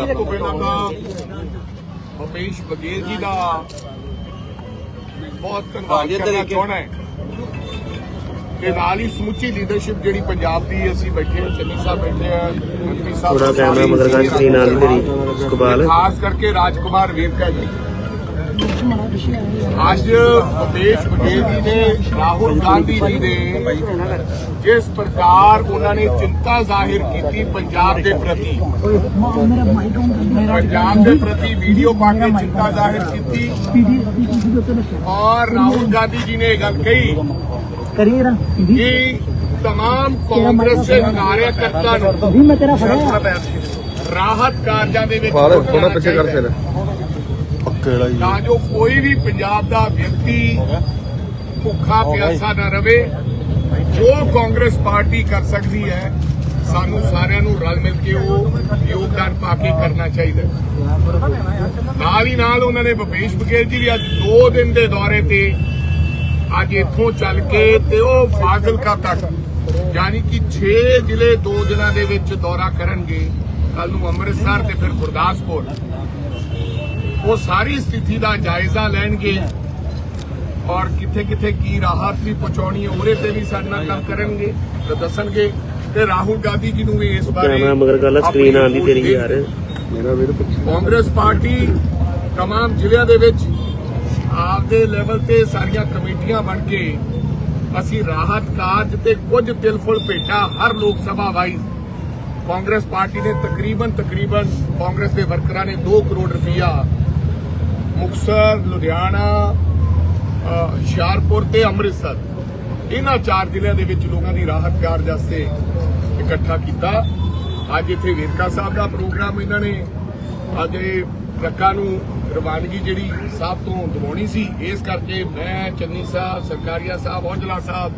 ਸਭ ਤੋਂ ਪਹਿਲਾਂ ਤਾਂ ਭੁਪੇਸ਼ ਬਘੇਲ ਜੀ ਦਾ ਬਹੁਤ ਧੰਨਵਾਦ ਕਰਨਾ ਚਾਹਣਾ ਹੈ ਤੇ ਨਾਲ ਹੀ ਸਮੁੱਚੀ ਲੀਡਰਸ਼ਿਪ ਜਿਹੜੀ ਪੰਜਾਬ ਦੀ ਅਸੀਂ ਬੈਠੇ ਹਾਂ ਚੰਨੀ ਸਾਹਿਬ ਬੈਠੇ ਆ ਮੰਤਰੀ ਸਾਹਿਬ ਥੋੜਾ ਕੈਮਰਾ ਕਰ ਸਕਰੀਨ ਨਾਲ ਤੇਰੀ ਇਕਬਾਲ ਖਾਸ ਕਰਕੇ ਰਾਜਕੁਮਾਰ ਵੇਰਕਾ ਜੀ। ਅੱਜ ਭੁਪੇਸ਼ ਬਘੇਲ ਜੀ ਨੇ ਰਾਹੁਲ ਗਾਂਧੀ ਜੀ ਨੇ ਜਿਸ ਪ੍ਰਕਾਰ ਉਹਨਾਂ ਨੇ ਚਿੰਤਾ ਜ਼ਾਹਿਰ ਕੀਤੀ ਪੰਜਾਬ ਦੇ ਪ੍ਰਤੀ ਪੰਜਾਬ ਦੇ ਪ੍ਰਤੀ ਵੀਡੀਓ ਪਾ ਕੇ ਚਿੰਤਾ ਜ਼ਾਹਿਰ ਕੀਤੀ ਔਰ ਰਾਹੁਲ ਗਾਂਧੀ ਜੀ ਨੇ ਇਹ ਗੱਲ ਕਹੀ ਕਿ ਤਮਾਮ ਕਾਂਗਰਸ ਦੇ ਕਾਰਿਆਕਰਤਾ ਨੂੰ ਰਾਹਤ ਕਾਰਜਾਂ ਦੇ ਵਿੱਚ ਫਾਦਰ ਯੋਗਦਾਨ ਥੋੜਾ ਪਿੱਛੇ ਕਰ ਪੱਕੇ ਵਾਲਾ ਤਾਂ ਜੋ ਕੋਈ ਵੀ ਪੰਜਾਬ ਦਾ ਵਿਅਕਤੀ ਭੁੱਖਾ ਪਿਆਸਾ ਨਾ ਰਵੇ ਜੋ ਕਾਂਗਰਸ ਪਾਰਟੀ ਕਰ ਸਕਦੀ ਹੈ ਸਾਨੂੰ ਸਾਰਿਆਂ ਨੂੰ ਰਲ ਮਿਲ ਕੇ ਉਹ ਯੋਗਦਾਨ ਪਾ ਕੇ ਕਰਨਾ ਚਾਹੀਦਾ। ਨਾਲ ਹੀ ਨਾਲ ਉਹਨਾਂ ਨੇ ਭੁਪੇਸ਼ ਬਘੇਲ ਜੀ ਵੀ ਅੱਜ 2 ਦਿਨ ਦੇ ਦੌਰੇ ਤੇ ਅੱਜ ਇੱਥੋਂ ਚੱਲ ਕੇ ਤੇ ਉਹ ਫਾਜ਼ਿਲਕਾ ਤੱਕ ਯਾਨੀ ਕਿ 6 ਜ਼ਿਲ੍ਹੇ 2 ਦਿਨਾਂ ਦੇ ਵਿੱਚ ਦੌਰਾ ਕਰਨਗੇ। ਕੱਲ ਨੂੰ ਅੰਮ੍ਰਿਤਸਰ ਤੇ ਫਿਰ ਗੁਰਦਾਸਪੁਰ। ਉਹ ਸਾਰੀ ਸਥਿਤੀ ਦਾ ਜਾਇਜ਼ਾ ਲੈਣਗੇ ਔਰ ਕਿੱਥੇ ਕਿੱਥੇ ਕੀ ਰਾਹਤ ਵੀ ਪਹੁੰਚਾਉਣੀ ਹੈ ਉਹਦੇ ਤੇ ਵੀ ਸਾਡੇ ਨਾਲ ਕੰਮ ਕਰਨਗੇ ਤੇ ਦੱਸਣਗੇ ਤੇ ਰਾਹੁਲ ਗਾਂਧੀ ਜੀ ਨੂੰ ਵੀ ਇਸ ਬਾਰੇ ਕੈਮਰਾ ਮਗਰ ਕਰ ਸਕਰੀਨ ਆਪਣੀ ਆਂਦੀ ਤੇਰੀ ਰਿਪੋਰਟ ਯਾਰ ਮੇਰਾ ਵੀਰ ਪਿੱਛੇ ਕਾਂਗਰਸ ਪਾਰਟੀ तमाम ਜ਼ਿਲ੍ਹਿਆਂ ਦੇ ਵਿੱਚ ਆਪਦੇ ਲੈਵਲ ਤੇ ਸਾਰੀਆਂ ਕਮੇਟੀਆਂ ਬਣ ਕੇ ਅਸੀਂ ਰਾਹਤ ਕਾਰਜ ਤੇ ਕੁਝ ਤਿਲਫੁਲ ਭੇਟਾ ਹਰ ਲੋਕ ਸਭਾ ਵਾਈਜ਼ ਕਾਂਗਰਸ ਪਾਰਟੀ ਨੇ ਤਕਰੀਬਨ ਤਕਰੀਬਨ ਕਾਂਗਰਸ ਦੇ ਵਰਕਰਾਂ ਨੇ 2 ਕਰੋੜ ਰੁਪਇਆ ਮੁਕਤਸਰ, ਲੁਧਿਆਣਾ ਹੁਸ਼ਿਆਰਪੁਰ ਤੇ ਅੰਮ੍ਰਿਤਸਰ। ਇਹਨਾਂ ਚਾਰ ਜ਼ਿਲ੍ਹਿਆਂ ਦੇ ਵਿੱਚ ਲੋਕਾਂ ਦੀ ਰਾਹਤ ਕਾਰਜ ਵਾਸਤੇ ਇਕੱਠਾ ਕੀਤਾ। ਅੱਜ ਇੱਥੇ ਵੇਰਕਾ ਸਾਹਿਬ ਦਾ ਪ੍ਰੋਗਰਾਮ ਇਹਨਾਂ ਨੇ। ਅੱਜ ਇਹ ਟਰੱਕਾਂ ਨੂੰ ਰਵਾਨਗੀ ਜਿਹੜੀ ਸਾਹਿਬ ਤੋਂ ਦਿਵਾਉਣੀ ਸੀ, ਇਸ ਕਰਕੇ ਮੈਂ, ਚੰਨੀ ਸਾਹਿਬ, ਸਰਕਾਰੀਆ ਸਾਹਿਬ, ਔਜਲਾ ਸਾਹਿਬ,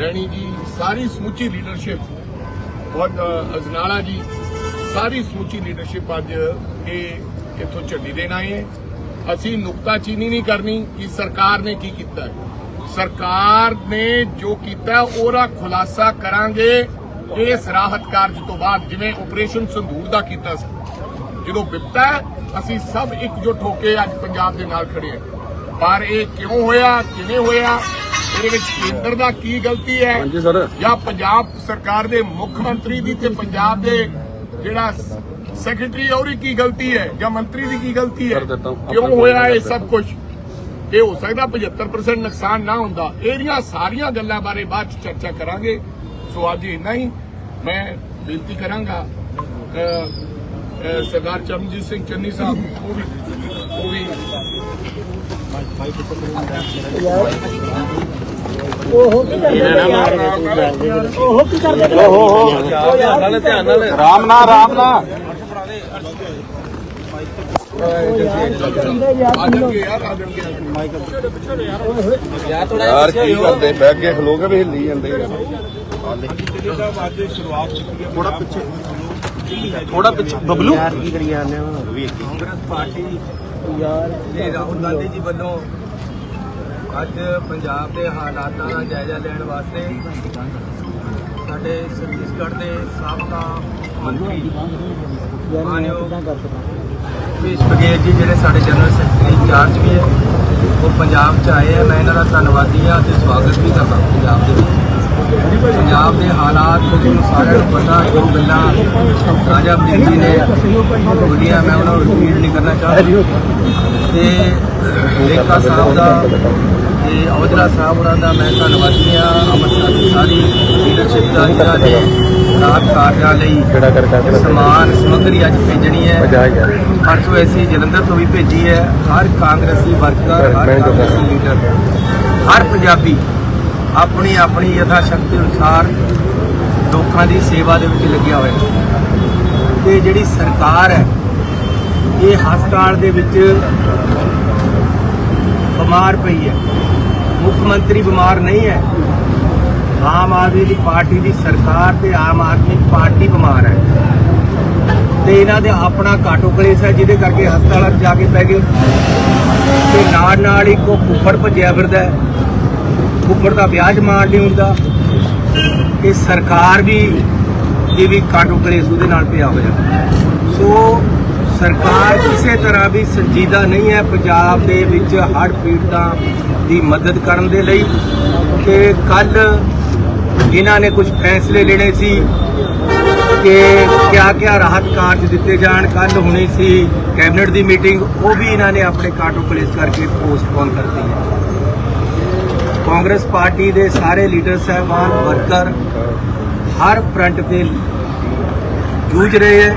ਰੈਣੀ ਜੀ, ਸਾਰੀ ਸਮੁੱਚੀ ਲੀਡਰਸ਼ਿਪ ਔਰ ਅਜਨਾਲਾ ਜੀ, ਸਾਰੀ ਸਮੁੱਚੀ ਲੀਡਰਸ਼ਿਪ ਅੱਜ ਇਹ ਇੱਥੋਂ ਝੰਡੀ ਦੇਣ ਆਏ ਹੈ। ਅਸੀਂ ਨੁਕਤਾਚੀਨੀ ਨਹੀਂ ਕਰਨੀ ਕਿ ਸਰਕਾਰ ਨੇ ਕੀ ਕੀਤਾ? ਸਰਕਾਰ ਨੇ ਜੋ ਕੀਤਾ ਉਹਦਾ ਖੁਲਾਸਾ ਕਰਾਂਗੇ ਇਸ ਰਾਹਤ ਕਾਰਜ ਤੋਂ ਬਾਅਦ ਜਿਵੇਂ ਆਪਰੇਸ਼ਨ ਸੰਦੂਰ ਦਾ ਕੀਤਾ ਸੀ। ਜਦੋਂ ਵਿਪਤਾ ਅਸੀਂ ਸਭ ਇਕਜੁੱਟ ਹੋ ਕੇ ਅੱਜ ਪੰਜਾਬ ਦੇ ਨਾਲ ਖੜੇ ਹਾਂ। ਪਰ ਇਹ ਕਿਉਂ ਹੋਇਆ ਕਿਵੇਂ ਹੋਇਆ? ਇਹਦੇ ਵਿੱਚ ਕੇਂਦਰ ਦਾ ਕੀ ਗਲਤੀ ਹੈ? ਹਾਂਜੀ ਸਰ। ਜਾਂ ਪੰਜਾਬ ਸਰਕਾਰ ਦੇ ਮੁੱਖ ਮੰਤਰੀ ਦੀ ਤੇ ਪੰਜਾਬ ਦੇ ਜਿਹੜਾ ਸੈਕਟਰੀ ਹੈ ਉਹਦੀ ਕੀ ਗਲਤੀ ਹੈ ਜਾਂ ਮੰਤਰੀ ਦੀ ਕੀ ਗਲਤੀ ਹੈ? ਹੂੰ। ਕਿਉਂ ਹੋਇਆ ਇਹ ਸਭ ਕੁਝ ਇਹ ਹੋ ਸਕਦਾ 75% ਨੁਕਸਾਨ ਨਾ ਹੁੰਦਾ। ਇਹਦੀਆਂ ਸਾਰੀਆਂ ਗੱਲਾਂ ਬਾਰੇ ਬਾਅਦ ਚ ਚਰਚਾ ਕਰਾਂਗੇ। ਸੋ ਅੱਜ ਇੰਨਾ ਹੀ। ਮੈਂ ਬੇਨਤੀ ਕਰਾਂਗਾ ਸਰਦਾਰ ਚਰਨਜੀਤ ਸਿੰਘ ਚੰਨੀ ਸਾਹਿਬ ਉਹ ਵੀ ਉਹ ਵੀ ਉਹ ਕੀ ਕਰਦੇ? ਉਹ ਕੀ ਕਰਦੇ ਨਾਲੇ ਧਿਆਨ ਨਾਲ ਰਾਮ ਨਾ ਰਾਮ ਨਾ ਆ ਜਾਣਗੇ ਯਾਰ ਆ ਕੀ ਕਰਦੇ? ਬੈਗ ਕੇ ਖਲੋ ਕੇ ਵੀ ਹਿੱਲੀ ਜਾਂਦੇ ਆ ਥੋੜਾ ਪਿੱਛੇ। ਥੋੜਾ ਪਿੱਛੇ। ਬਬਲੂ? ਯਾਰ ਕੀ ਕਰੀ ਜਾਂਦੇ ਹੋ? ਕਾਂਗਰਸ ਪਾਰਟੀ ਯਾਰ ਦੇ ਰਾਹੁਲ ਗਾਂਧੀ ਜੀ ਵੱਲੋਂ ਅੱਜ ਪੰਜਾਬ ਦੇ ਹਾਲਾਤਾਂ ਦਾ ਜਾਇਜ਼ਾ ਲੈਣ ਵਾਸਤੇ ਸਾਡੇ ਛੱਤੀਸਗੜ੍ਹ ਦੇ ਸਾਬਕਾ ਮੰਤਰੀ ਮਾਨਯੋਗ ਭੇਸ਼ ਬਘੇਲ ਜੀ ਜਿਹੜੇ ਸਾਡੇ ਜਨਰਲ ਸੈਕਟਰੀ ਇੰਚਾਰਜ ਵੀ ਹੈ ਉਹ ਪੰਜਾਬ 'ਚ ਆਏ ਆ। ਮੈਂ ਇਹਨਾਂ ਦਾ ਧੰਨਵਾਦੀ ਹਾਂ ਤੇ ਸਵਾਗਤ ਵੀ ਕਰਦਾ ਪੰਜਾਬ ਦੇ ਵਿੱਚ। ਪੰਜਾਬ ਦੇ ਹਾਲਾਤ ਤੁਹਾਨੂੰ ਸਾਰਿਆਂ ਨੂੰ ਪਤਾ ਜੋ ਗੱਲਾਂ। ਰਾਜਾ ਵੜਿੰਗ ਜੀ ਨੇ ਬੋਲੀਆਂ ਮੈਂ ਉਹਨਾਂ ਨੂੰ ਰਿਪੀਟ ਨਹੀਂ ਕਰਨਾ ਚਾਹੁੰਦਾ। ਤੇ ਰੇਖਾ ਸਾਹਿਬ ਦਾ ਤੇ ਔਜਲਾ ਸਾਹਿਬ ਉਹਨਾਂ ਦਾ ਮੈਂ ਧੰਨਵਾਦੀ ਹਾਂ ਅੰਮ੍ਰਿਤਸਰ ਦੀ ਸਾਰੀ ਲੀਡਰਸ਼ਿਪ ਦਾ ਜਿਹੜਾ ਨੇ ਰਾਤ ਕਾਰਜਾਂ ਲਈ ਕਿਹੜਾ ਕਰ ਕਰ ਸਮਾਨ ਸਮੱਗਰੀ ਅੱਜ ਭੇਜਣੀ ਹੈ। ਜਾ ਯਾਰ ਪਰਸੋਂ ਅਸੀਂ ਜਲੰਧਰ ਤੋਂ ਵੀ ਭੇਜੀ ਹੈ ਹਰ ਕਾਂਗਰਸੀ ਵਰਕਰ ਹਰ ਕਾਂਗਰਸੀ ਲੀਡਰ ਹਰ ਪੰਜਾਬੀ ਆਪਣੀ ਆਪਣੀ ਯਥਾ ਸ਼ਕਤੀ ਅਨੁਸਾਰ ਲੋਕਾਂ ਦੀ ਸੇਵਾ ਦੇ ਵਿੱਚ ਲੱਗਿਆ ਹੋਇਆ ਹੈ। ਤੇ ਜਿਹੜੀ ਸਰਕਾਰ ਹੈ ਇਹ ਹਸਪਤਾਲ ਦੇ ਵਿੱਚ ਬਿਮਾਰ ਪਈ ਹੈ। ਮੁੱਖ ਮੰਤਰੀ ਬਿਮਾਰ ਨਹੀਂ ਹੈ। ਆਮ ਆਦਮੀ ਦੀ ਪਾਰਟੀ ਦੀ ਸਰਕਾਰ ਤੇ ਆਮ ਆਦਮੀ ਪਾਰਟੀ ਬਿਮਾਰ ਹੈ। ਤੇ ਇਹਨਾਂ ਦੇ ਆਪਣਾ ਘਾਟੋ ਕਲੇਸ਼ ਹੈ, ਜਿਹਦੇ ਕਰਕੇ ਹਸਪਤਾਲਾਂ 'ਚ ਜਾ ਕੇ ਪੈ ਗਏ। ਤੇ ਨਾਲ ਨਾਲ ਹੀ ਕੋ ਫੁੱਫੜ ਭੱਜਿਆ ਫਿਰਦਾ ਹੈ। ਫੁੱਫੜ ਦਾ ਵਿਆਜ ਮਾਣ ਨਹੀਂ ਹੁੰਦਾ। ਇਹ ਸਰਕਾਰ ਵੀ ਇਹ ਵੀ ਘਾਟੋ ਕਲੇਸ਼ ਉਹਦੇ ਨਾਲ ਪਿਆ ਹੋਇਆ। ਸੋ ਸਰਕਾਰ ਕਿਸੇ ਤਰ੍ਹਾਂ ਵੀ ਸੰਜੀਦਾ ਨਹੀਂ ਹੈ। ਪੰਜਾਬ ਦੇ ਵਿੱਚ ਹੜ੍ਹ ਪੀੜਤਾਂ ਦੀ ਮਦਦ ਕਰਨ ਦੇ ਲਈ ਕਿ ਕੱਲ ਇਹਨਾਂ ਨੇ ਕੁਝ ਫੈਸਲੇ ਲੈਣੇ ਸੀ ਕਿ ਕਿਆ ਕਿਆ ਰਾਹਤ ਕਾਰਜ ਦਿੱਤੇ ਜਾਣ। ਕੱਲ ਹੋਣੀ ਸੀ ਕੈਬਨਿਟ ਦੀ ਮੀਟਿੰਗ, ਉਹ ਵੀ ਇਹਨਾਂ ਨੇ ਆਪਣੇ ਕਾਟੋ ਪਲੇਸ ਕਰਕੇ ਪੋਸਟਪੋਨ ਕਰਤੀ ਹੈ। ਕਾਂਗਰਸ ਪਾਰਟੀ ਦੇ ਸਾਰੇ ਲੀਡਰ ਸਾਹਿਬਾਨ, ਵਰਕਰ ਹਰ ਫਰੰਟ ਤੇ ਜੂਝ ਰਹੇ ਹੈ।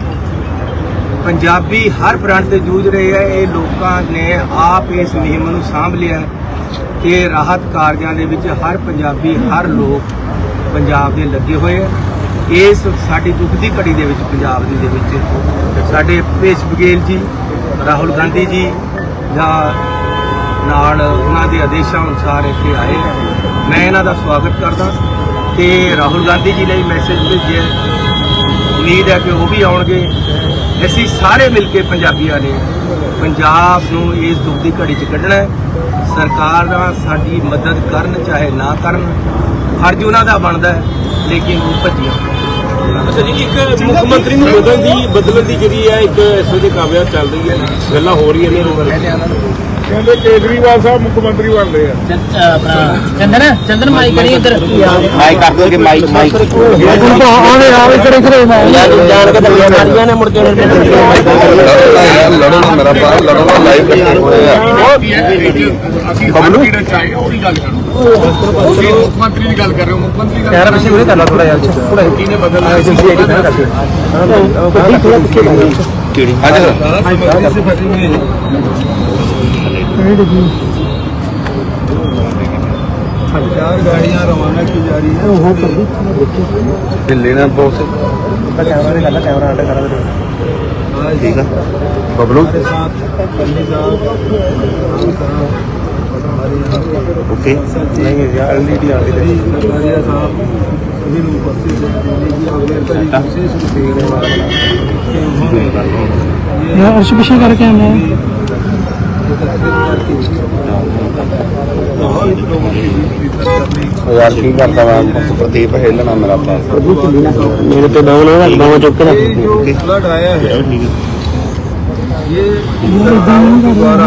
ਪੰਜਾਬੀ ਹਰ ਫਰੰਟ ਤੇ ਜੂਝ ਰਹੇ ਹੈ। ਇਹ ਲੋਕਾਂ ਨੇ ਆਪ ਇਸ ਮੁਹਿੰਮ ਨੂੰ ਸਾਂਭ ਲਿਆ ਹੈ। ਤੇ ਰਾਹਤ ਕਾਰਜਾਂ ਦੇ ਵਿੱਚ ਹਰ ਪੰਜਾਬੀ, ਹਰ ਲੋਕ ਪੰਜਾਬ ਦੇ ਲੱਗੇ ਹੋਏ ਹੈ ਇਸ ਸਾਡੀ ਦੁੱਖ ਦੀ ਘੜੀ ਦੇ ਵਿੱਚ ਪੰਜਾਬ ਦੀ ਦੇ ਵਿੱਚ ਸਾਡੇ ਭੇਸ਼ ਬਗੇਲ ਜੀ, ਰਾਹੁਲ ਗਾਂਧੀ ਜੀ ਜਾਂ ਨਾਲ ਉਹਨਾਂ ਦੇ ਆਦੇਸ਼ਾਂ ਅਨੁਸਾਰ ਇੱਥੇ ਆਏ ਮੈਂ ਇਹਨਾਂ ਦਾ ਸਵਾਗਤ ਕਰਦਾ ਤੇ ਰਾਹੁਲ ਗਾਂਧੀ ਜੀ ਲਈ ਮੈਸੇਜ ਭੇਜਿਆ ਉਮੀਦ ਹੈ ਕਿ ਉਹ ਵੀ ਆਉਣਗੇ, ਅਸੀਂ ਸਾਰੇ ਮਿਲ ਕੇ ਪੰਜਾਬੀਆਂ ਨੇ ਪੰਜਾਬ ਨੂੰ ਇਸ ਦੁੱਖ ਦੀ ਘੜੀ 'ਚ ਕੱਢਣਾ ਹੈ। ਸਰਕਾਰਾਂ ਸਾਡੀ ਮਦਦ ਕਰਨ ਚਾਹੇ ਨਾ ਕਰਨ ਫਰਜ਼ ਉਹਨਾਂ ਦਾ ਬਣਦਾ ਹੈ ਲੇਕਿਨ ਉਹ ਭੱਜੀਆਂ। ਅੱਛਾ ਜੀ ਇੱਕ ਮੁੱਖ ਮੰਤਰੀ ਨੂੰ ਬਦਲਣ ਦੀ ਬਦਲਣ ਦੀ ਜਿਹੜੀ ਹੈ ਇੱਕ ਇਸ ਵੇਲੇ ਕਾਮਯਾਬ ਚੱਲ ਰਹੀ ਹੈ ਗੱਲਾਂ ਹੋ ਰਹੀਆਂ ਨੇ ਲੋਕਾਂ ਕਹਿੰਦੇ ਕੇਜਰੀਵਾਲ ਸਾਹਿਬ ਮੁੱਖ ਮੰਤਰੀ ਬਣਦੇ ਆ। ਚੰਦਨ ਚੰਦਨ ਮਾਈਕ ਕਰੀ ਇੱਧਰ। ਮਾਈਕ ਕਰ ਦੋਗੇ ਮਾਈਕ ਮਾਈਕ। ਆਵੇ ਆਵੇ ਕਰੇ ਕਰੇ ਜਾਣ ਕੇ ਦਲੀਆਂ ਮਾਰੀਆਂ ਨੇ ਮੁੜ ਕੇ। ਲੜੋ ਮੇਰਾ ਭਰਾ ਲੜੋ ਲਾਈਵ ਕੱਟੇ ਹੋਏ ਆ। ਅਸੀਂ ਹਰ ਪੀੜਤ ਚਾਹੇ ਉਹਦੀ ਗੱਲ ਕਰੋ ਤੁਸੀਂ ਮੁੱਖ ਮੰਤਰੀ ਦੀ ਗੱਲ ਕਰ ਰਹੇ ਹੋ ਮੁੱਖ ਮੰਤਰੀ ਦੀ ਗੱਲ ਪਿੱਛੇ ਕਰ ਲਾ ਥੋੜਾ ਜਿਹਾ ਥੋੜਾ ਕਿਹਨੇ ਬਦਲਣਾ ਹੈ ਕਿਹੜੀ चार गाड़ियां रवाना की जा रही है ਢਿੱਲੇ ਨਾ ਬਹੁਤ ਠੀਕ ਆ ਬਬਲੂ हमारे साथ कन्नी साहब राम साहब हमारे यहाँ के ਓਕੇ नहीं यार एलईडी आ रही है सरकारिया साहब सभी लोग उपस्थित हैं दिल्ली की अवलेखा जी विशेष रूप से देने वाले हैं कि उन्होंने ये अर्श पिछे करके आना भी एकत्रित करके बहुत लोगों के बीच वितरण करने ਯਾਰ ਕੀ ਕਰਦਾ ਵਾ ਪ੍ਰਦੀਪ ਹਿੱਲਣਾ ਮੇਰਾ ਭਰਾ ਮੇਰੇ ਤੇ ਡਾਊਨ ਹੋਗਾ ਬਾਹਾਂ ਚੁੱਕ ਕੇ ये जो ਰੱਖ फ्लड आया है ये द्वारा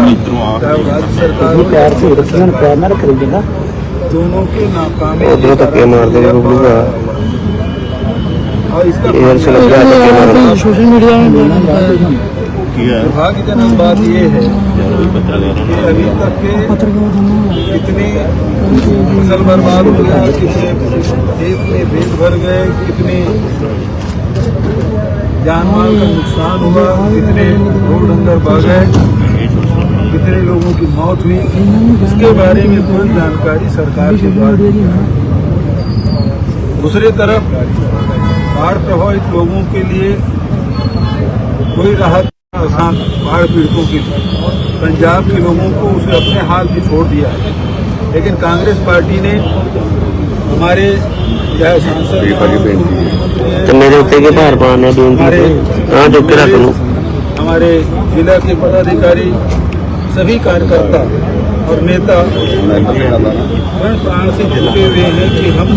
सरकार के नाकामी सोशल मीडिया में दुर्भाग्यजनक बात ये है अभी तक के कितने फ़सल बर्बाद हो गया कितने खेत में भेद भर गए कितने जान माल का नुकसान हुआ कितने रोड अंदर बह गए कितने लोगों की मौत हुई, इसके बारे में कोई जानकारी सरकार के द्वारा नहीं दूसरी तरफ़, बाढ़ प्रभावित लोगों के लिए कोई राहत बाढ़ पीड़ितों के लिए। पंजाब के लोगों को उसे अपने हाल में छोड़ दिया है। लेकिन कांग्रेस पार्टी ने हमारे चाहे सांसद ਤੇ ਮੇਰੇ ਉੱਤੇ ਕੀ ਭਾਰ ਪਾਣੇ हमारे ਬੇਨਤੀ ਹਾਂ ਚੁੱਕ ਕੇ ਰੱਖ ਲੂ हमारे जिला के पदाधिकारी सभी कार्यकर्ता और नेता ਮੈਂ ਕੱਟਣਾ ਦਾ प्राण प्राण से जुटे हुए हैं कि हम